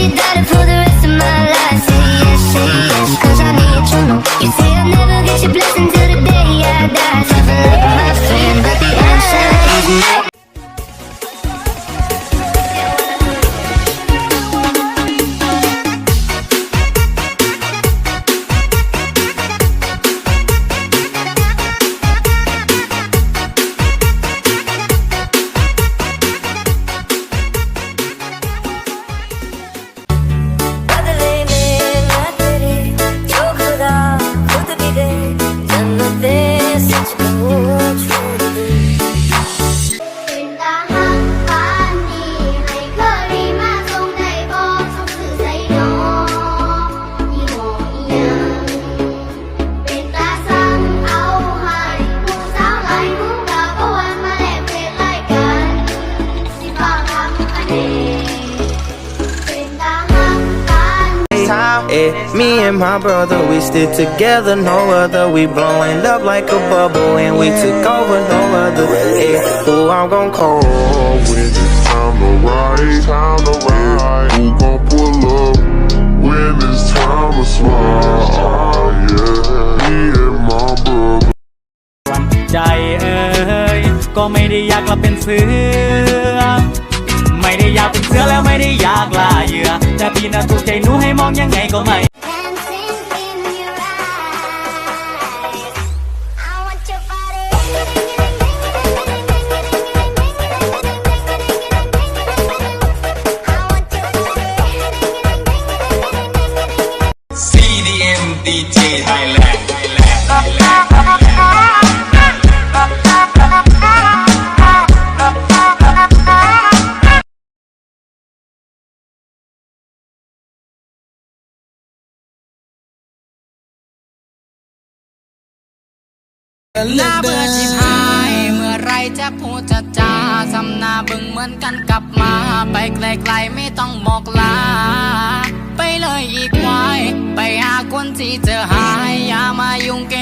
you daughter for the rest of my life. Say yes, say yes, ทำอันนี้เป็นตาหักปาน Time, eh, me and my brother, we stick together, no other. We blowing up like a bubble, and we took over, no other. Eh, who I'm gon' call? when it's time to ride, time to ride. Who gon' pull up when it's time to slide? Yeah, me and my brother. ใจเอ้ยก็ไม่ได้อยากกลับเป็นเสือ ไม่ได้อยากเป็นเสือแล้วไม่ได้อยากล่าเหยื่อแต่พี่น่ะถูกใจหนูให้มองยังไงก็ไม่ Dancing in your eyes. I want your body. I want your body. CDM DJ Thailand หน้าเบื่อชิหาย เมื่อไรจะพูดจะจาสำนาบึงเหมือนกันกลับมา ไปไกลๆไม่ต้องบอกลา ไปเลยอีกวาย ไปหาคนที่เจอหาย อย่ามายุ่งเก